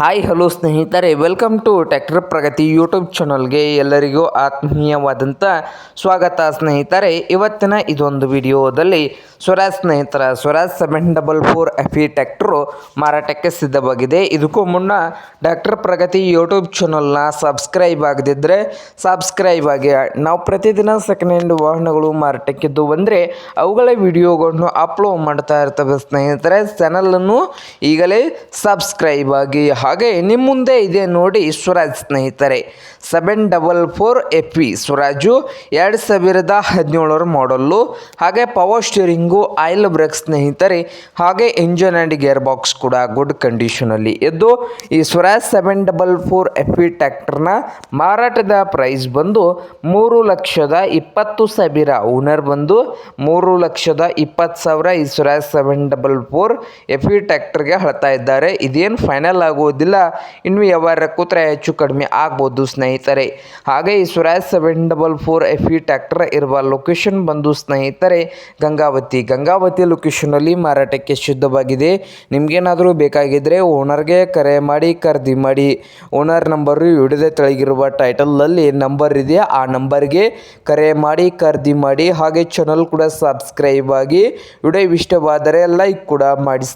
Hi hello ಸ್ನೇಹಿತರೆ welcome to tractor Pragati YouTube ಚಾನಲ್ಗೆ ಎಲ್ಲರಿಗೂ ಆತ್ಮೀಯವಾದಂಥ ಸ್ವಾಗತ ಸ್ನೇಹಿತರೆ. ಇವತ್ತಿನ ಇದೊಂದು ವಿಡಿಯೋದಲ್ಲಿ ಸ್ವರಾಜ್ ಸ್ನೇಹಿತರ Swaraj seven double four F E tractor ಮಾರಾಟಕ್ಕೆ ಸಿದ್ಧವಾಗಿದೆ. ಇದಕ್ಕೂ ಮುನ್ನ ಡಾಕ್ಟರ್ ಪ್ರಗತಿ ಯೂಟ್ಯೂಬ್ ಚಾನಲ್ನ ಸಬ್ಸ್ಕ್ರೈಬ್ ಆಗದಿದ್ದರೆ ಸಬ್ಸ್ಕ್ರೈಬ್ ಆಗಿ, ನಾವು ಪ್ರತಿದಿನ ಸೆಕೆಂಡ್ ಹ್ಯಾಂಡ್ ವಾಹನಗಳು ಮಾರಾಟಕ್ಕಿದ್ದು ಬಂದರೆ ಅವುಗಳ ವಿಡಿಯೋಗಳನ್ನು ಅಪ್ಲೋಡ್ ಮಾಡ್ತಾ ಇರ್ತವೆ ಸ್ನೇಹಿತರೆ. ಚಾನಲನ್ನು ಈಗಲೇ ಸಬ್ಸ್ಕ್ರೈಬ್ ಆಗಿ ಹಾಗೆ ನಿಮ್ಮ ಮುಂದೆ ಇದೆ ನೋಡಿ ಸ್ವರಾಜ್ ಸ್ನೇಹಿತರೆ. Seven double four F P Swaraj ಎರಡು ಸಾವಿರದ ಹದಿನೇಳರ ಮಾಡಲ್ಲು ಹಾಗೆ ಪವರ್ ಸ್ಟೀರಿಂಗು ಆಯಿಲ್ ಬ್ರೇಕ್ ಸ್ನೇಹಿತರೆ. ಹಾಗೆ ಇಂಜನ್ ಆ್ಯಂಡ್ ಗೇರ್ ಬಾಕ್ಸ್ ಕೂಡ ಗುಡ್ ಕಂಡೀಷನಲ್ಲಿ ಇದ್ದು ಈ Swaraj seven double four F E ಟ್ಯಾಕ್ಟರ್ನ ಮಾರಾಟದ ಪ್ರೈಸ್ ಬಂದು ಮೂರು ಲಕ್ಷದ ಇಪ್ಪತ್ತು ಸಾವಿರ. ಓನರ್ ಬಂದು ಮೂರು ಲಕ್ಷದ ಇಪ್ಪತ್ತು ಸಾವಿರ ಈ Swaraj seven double four F E ಟ್ಯಾಕ್ಟರ್ಗೆ ಹೇಳ್ತಾ ಇದ್ದಾರೆ. ಇದೇನು ಫೈನಲ್ ಆಗುವುದಿಲ್ಲ. ಇನ್ನು ವ್ಯವಹಾರ ಕೂತ್ರೆ ಹೆಚ್ಚು ಕಡಿಮೆ ಆಗ್ಬೋದು ಸ್ನೇಹಿತರೆ. ಹಾಗೆ ಈ Swaraj seven double four F E tractor ಇರುವ ಲೊಕೇಶನ್ ಬಂದು ಸ್ನೇಹಿತರೆ, ಗಂಗಾವತಿ. ಗಂಗಾವತಿ ಲೊಕೇಶನಲ್ಲಿ ಮಾರಾಟಕ್ಕೆ ಸಿದ್ಧವಾಗಿದೆ. ನಿಮಗೇನಾದರೂ ಬೇಕಾಗಿದ್ದರೆ ಓನರ್ಗೆ ಕರೆ ಮಾಡಿ, ಖರೀದಿ ಮಾಡಿ. ಓನರ್ ನಂಬರು ಹಿಡಿದ ತೆಳಗಿರುವ ಟೈಟಲಲ್ಲಿ ನಂಬರ್ ಇದೆ. ಆ ನಂಬರ್ಗೆ ಕರೆ ಮಾಡಿ, ಖರೀದಿ ಮಾಡಿ. ಹಾಗೆ ಚಾನಲ್ ಕೂಡ ಸಬ್ಸ್ಕ್ರೈಬ್ ಆಗಿ. ವಿಡಿಯೋ ಇಷ್ಟವಾದರೆ ಲೈಕ್ ಕೂಡ ಮಾಡಿ.